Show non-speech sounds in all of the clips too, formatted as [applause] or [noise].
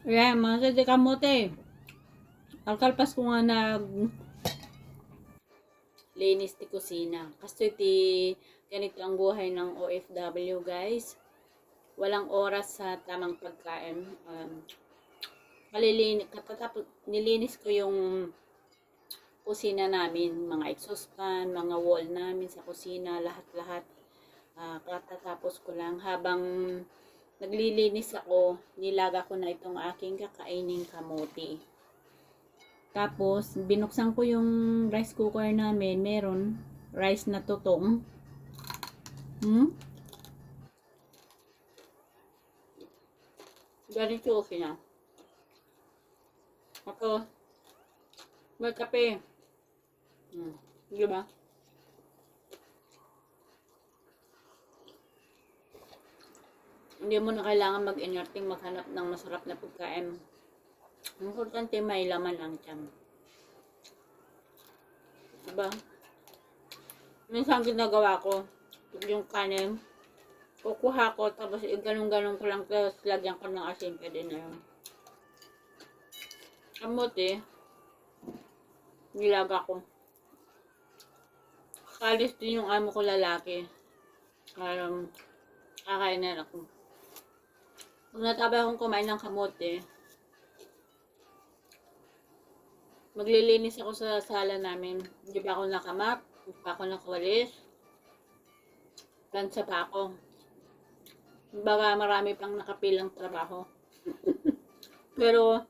Yeah, mga sa kamote. Alkalpas ko nga nag linis ti kusina. Kasi ti ganito ang buhay ng OFW guys. Walang oras sa tamang pagkain. Um, malilin, katatapos, nilinis ko yung kusina namin, mga exhaust fan, mga wall namin sa kusina, lahat-lahat. Ah, katatapos ko lang habang naglilinis ako, nilaga ko na itong aking kakaining kamote. Tapos, binuksan ko yung rice cooker namin. Meron rice na tutong. Hmm? Ganito okay na. Ako, may kape. Hmm. Di ba? Hindi mo na kailangan mag-inerting maghanap ng masarap na pagkain. Importante may laman ang tiyan. Diba? Minsan ginagawa ko, yung kanin, kukuha ko, tapos ganun-ganun ko lang, tapos lagyan ko ng asin, pwede na yun. Kamote, nilaga ko. Kalis din yung amo ko lalaki. Um, kakain na ako. Pag natapos akong kumain ng kamote, maglilinis ako sa sala namin. Hindi pa ako nakamap, hindi pa ako nakawalis. Plansa pa ako. Baga marami pang nakapilang trabaho. [laughs] Pero,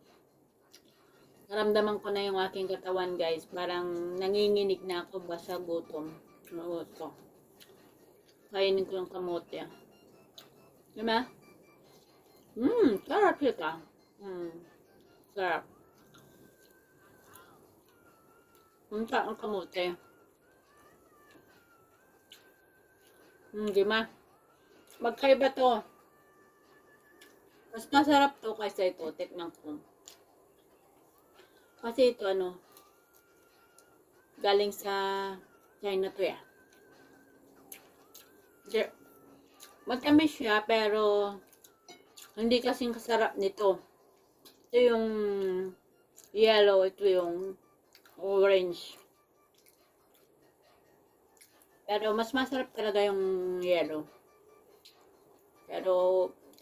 naramdaman ko na yung aking katawan guys. Parang nanginginig na ako basta gutom. Oo, ito. Kainin ko yung kamote. Diba? Mmm, sarap siya. Mmm, sarap. Ang sarap ang kamote. Hmm, di ma? Magkaiba to. Mas masarap to kaysa ito. Tikman ko. Kasi ito ano, galing sa China to ya. Matamis siya pero hindi kasing kasarap nito. Ito yung yellow, ito yung orange. Pero mas masarap talaga yung yellow. Pero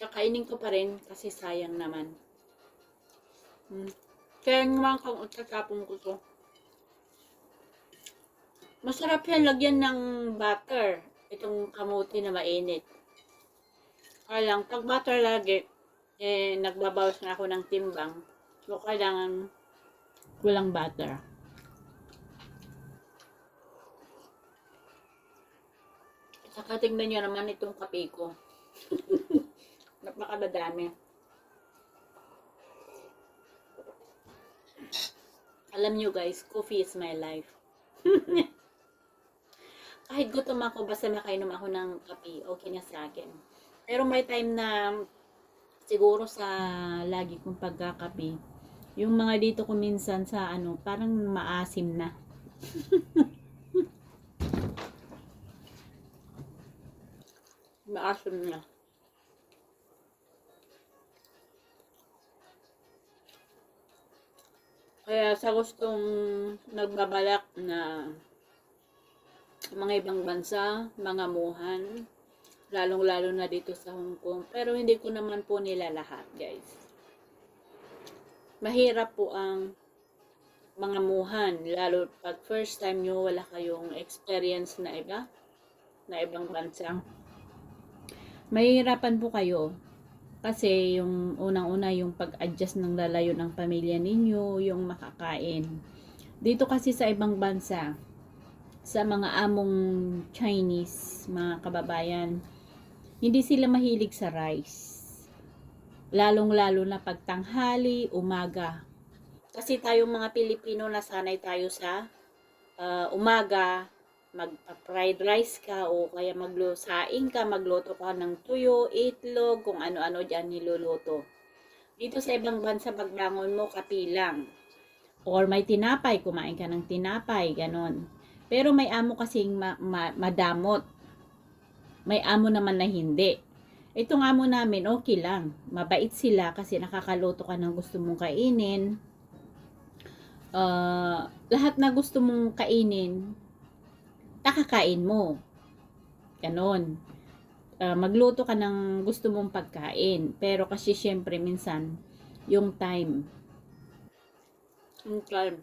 kakainin ko pa rin kasi sayang naman. Hmm. Kaya naman kung utakapon ko to. Masarap yan lagyan ng butter. Itong kamuti na mainit. Kaya lang, pag butter lagi, eh, nagbabawas na ako ng timbang. So, kailangan walang butter. Saka tingnan nyo naman itong kape ko. [laughs] Napakadadami. Alam nyo guys, coffee is my life. [laughs] Kahit gutom ako, basta makainom ako ng kape, okay na sa akin. Pero may time na siguro sa lagi kong pagkakape, yung mga dito ko minsan sa ano, parang maasim na. [laughs] maasim na. Kaya sa gustong nagbabalak na mga ibang bansa, mga muhan, lalong-lalo na dito sa Hong Kong. Pero hindi ko naman po nila lahat, guys. Mahirap po ang mga muhan, lalo pag first time nyo wala kayong experience na iba, na ibang bansa. Mahirapan po kayo kasi yung unang-una yung pag-adjust ng lalayo ng pamilya ninyo, yung makakain. Dito kasi sa ibang bansa, sa mga among Chinese, mga kababayan, hindi sila mahilig sa rice. Lalong-lalo na pagtanghali, umaga. Kasi tayong mga Pilipino nasanay tayo sa ah, umaga, mag-fried rice ka o kaya maglusaing ka, magluto ka ng tuyo, itlog, kung ano-ano dyan niluluto. Dito sa ibang bansa, pagbangon mo, kapilang. Or may tinapay, kumain ka ng tinapay, ganon. Pero may amo kasing ma- ma- madamot. May amo naman na hindi. Itong amo namin, okay lang. Mabait sila kasi nakakaluto ka ng gusto mong kainin. Ah, lahat na gusto mong kainin, nakakain mo. Ganon. Ah, magluto ka ng gusto mong pagkain. Pero kasi syempre minsan, yung time. Yung time.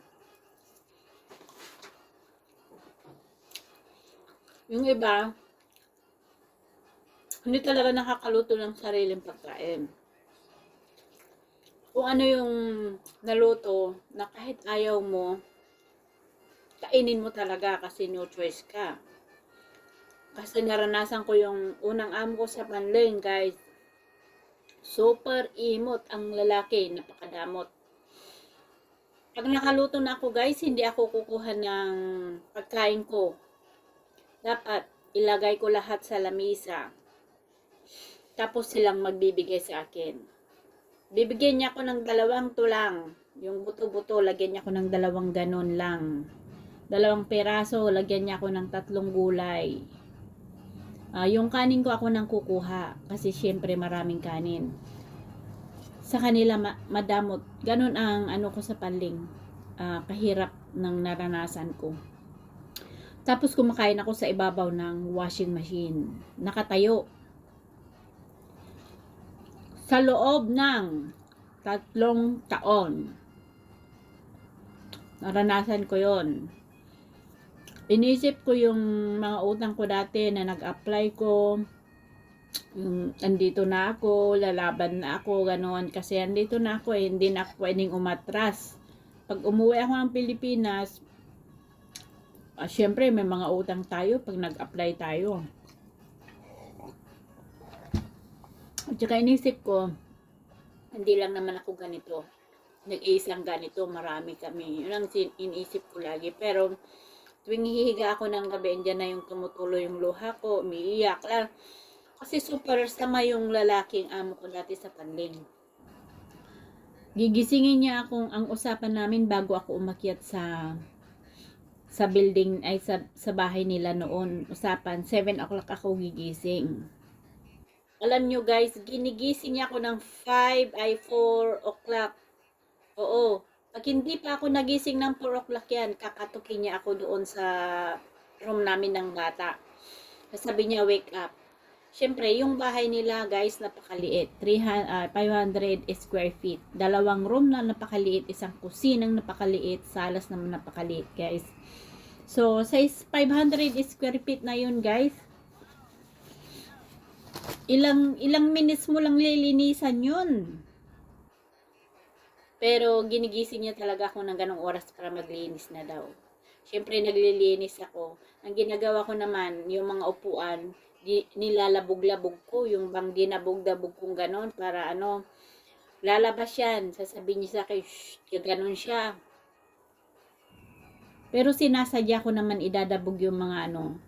Yung iba, hindi talaga nakakaluto ng sariling pagkain. Kung ano yung naluto na kahit ayaw mo, kainin mo talaga kasi no choice ka. Kasi naranasan ko yung unang amo ko sa panling, guys. Super imot ang lalaki, napakadamot. Pag nakaluto na ako, guys, hindi ako kukuha ng pagkain ko. Dapat ilagay ko lahat sa lamisa. Tapos silang magbibigay sa akin. Bibigyan niya ako ng dalawang tulang. Yung buto-buto, lagyan niya ako ng dalawang ganon lang. Dalawang peraso, lagyan niya ako ng tatlong gulay. Ah, yung kanin ko ako nang kukuha kasi syempre maraming kanin. Sa kanila ma- madamot. Ganon ang ano ko sa panling. Ah, kahirap ng naranasan ko. Tapos kumakain ako sa ibabaw ng washing machine. Nakatayo. Sa loob ng tatlong taon. Naranasan ko yon. Inisip ko yung mga utang ko dati na nag-apply ko. Yung andito na ako, lalaban na ako, ganoon. Kasi andito na ako eh, hindi na ako pwedeng umatras. Pag umuwi ako ng Pilipinas, ah, syempre may mga utang tayo pag nag-apply tayo. At saka inisip ko, hindi lang naman ako ganito. Nag-iisang ganito, marami kami. Yun ang iniisip ko lagi. Pero, tuwing hihiga ako ng gabi, andyan na yung tumutulo yung luha ko, umiiyak lang. Kasi super sama yung lalaking amo ko dati sa panling. Gigisingin niya akong ang usapan namin bago ako umakyat sa sa building ay sa, sa bahay nila noon usapan 7 o'clock ako gigising alam nyo guys, ginigising niya ako ng 5 ay 4 o'clock. Oo. Pag hindi pa ako nagising ng 4 o'clock yan, kakatukin niya ako doon sa room namin ng bata. Sabi niya, wake up. Siyempre, yung bahay nila guys, napakaliit. 300, ah, 500 square feet. Dalawang room na napakaliit. Isang kusinang napakaliit. Salas naman napakaliit guys. So, sa 500 square feet na yun guys, ilang ilang minutes mo lang lilinisan yun. Pero ginigising niya talaga ako ng ganong oras para maglinis na daw. Siyempre naglilinis ako. Ang ginagawa ko naman, yung mga upuan, nilalabog-labog ko, yung bang dinabog-dabog kong ganon para ano, lalabas yan. Sasabihin niya sa akin, shh, ganon siya. Pero sinasadya ko naman idadabog yung mga ano,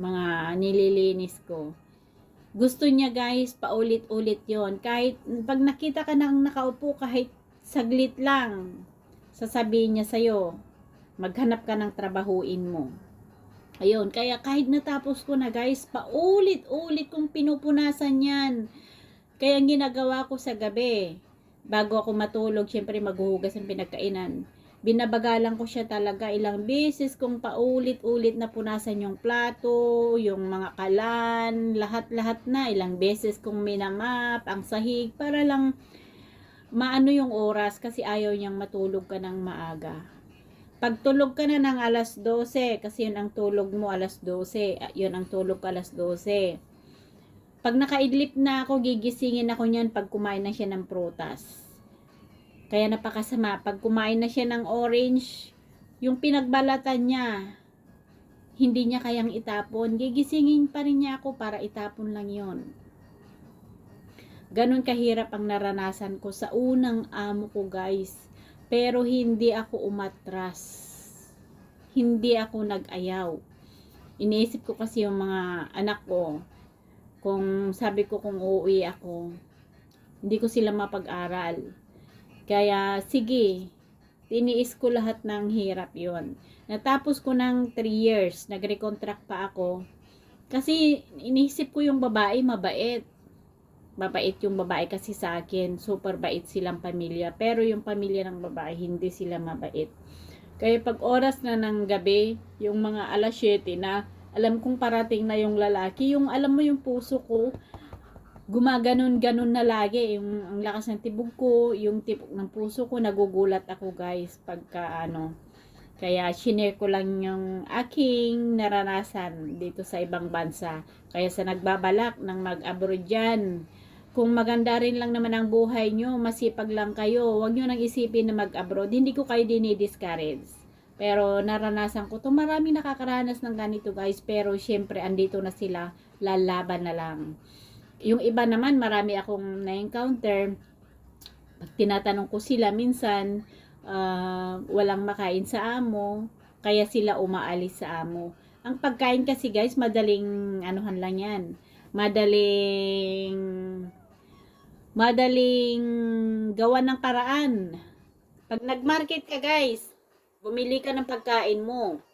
mga nililinis ko gusto niya guys, paulit-ulit yon Kahit pag nakita ka nang nakaupo kahit saglit lang, sasabihin niya sa'yo, maghanap ka ng trabahuin mo. Ayun, kaya kahit natapos ko na guys, paulit-ulit kong pinupunasan yan. Kaya ginagawa ko sa gabi, bago ako matulog, syempre maghuhugas ng pinagkainan binabagalan ko siya talaga ilang beses kung paulit-ulit na punasan yung plato, yung mga kalan, lahat-lahat na ilang beses kong minamap ang sahig para lang maano yung oras kasi ayaw niyang matulog ka ng maaga. Pag tulog ka na ng alas 12, kasi yun ang tulog mo alas 12, yun ang tulog ko alas 12. Pag nakaidlip na ako, gigisingin ako niyan pag kumain na siya ng prutas kaya napakasama. Pag kumain na siya ng orange, yung pinagbalatan niya, hindi niya kayang itapon. Gigisingin pa rin niya ako para itapon lang yon. Ganon kahirap ang naranasan ko sa unang amo ko guys. Pero hindi ako umatras. Hindi ako nag-ayaw. Iniisip ko kasi yung mga anak ko. Kung sabi ko kung uuwi ako, hindi ko sila mapag-aral kaya, sige, tiniis ko lahat ng hirap yon Natapos ko ng 3 years, nag-recontract pa ako. Kasi, inisip ko yung babae, mabait. mabait yung babae kasi sa akin. Super bait silang pamilya. Pero yung pamilya ng babae, hindi sila mabait. Kaya pag oras na ng gabi, yung mga alas 7 na, alam kong parating na yung lalaki, yung alam mo yung puso ko, gumaganon-ganon na lagi. Yung ang lakas ng tibog ko, yung tibok ng puso ko, nagugulat ako guys pagka ano. Kaya shinare ko lang yung aking naranasan dito sa ibang bansa. Kaya sa nagbabalak ng mag-abroad dyan, kung maganda rin lang naman ang buhay nyo, masipag lang kayo, huwag nyo nang isipin na mag-abroad. Hindi ko kayo dinidiscourage. Pero naranasan ko to marami nakakaranas ng ganito guys. Pero syempre andito na sila, lalaban na lang. Yung iba naman, marami akong na-encounter. Pag tinatanong ko sila minsan, ah, walang makain sa amo, kaya sila umaalis sa amo. Ang pagkain kasi guys, madaling anuhan lang yan. Madaling madaling gawa ng paraan. Pag nag-market ka guys, bumili ka ng pagkain mo.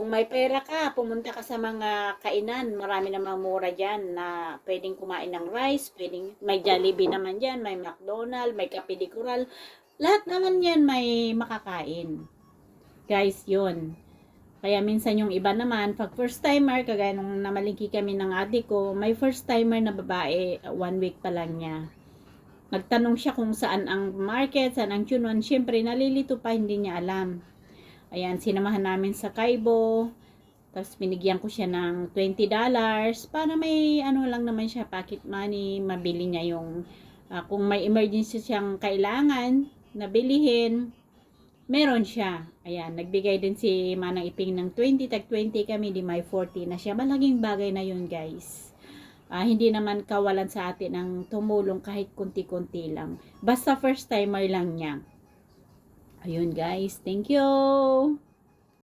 Kung may pera ka, pumunta ka sa mga kainan. Marami namang mura dyan na pwedeng kumain ng rice, pwedeng, may Jollibee naman dyan, may McDonald, may Coral. Lahat naman yan may makakain. Guys, yun. Kaya minsan yung iba naman, pag first timer, kagaya nung namalingki kami ng ate ko, may first timer na babae, one week pa lang niya. Nagtanong siya kung saan ang market, saan ang tunon. Siyempre, nalilito pa, hindi niya alam. Ayan, sinamahan namin sa Kaibo. Tapos binigyan ko siya ng $20 para may ano lang naman siya, pocket money, mabili niya yung ah, kung may emergency siyang kailangan na bilihin, meron siya. Ayan, nagbigay din si Manang Iping ng 20, tag 20 kami, di may 40 na siya. Malaking bagay na yun, guys. Ah, hindi naman kawalan sa atin ng tumulong kahit kunti-kunti lang. Basta first timer lang niya. Ayun guys, thank you!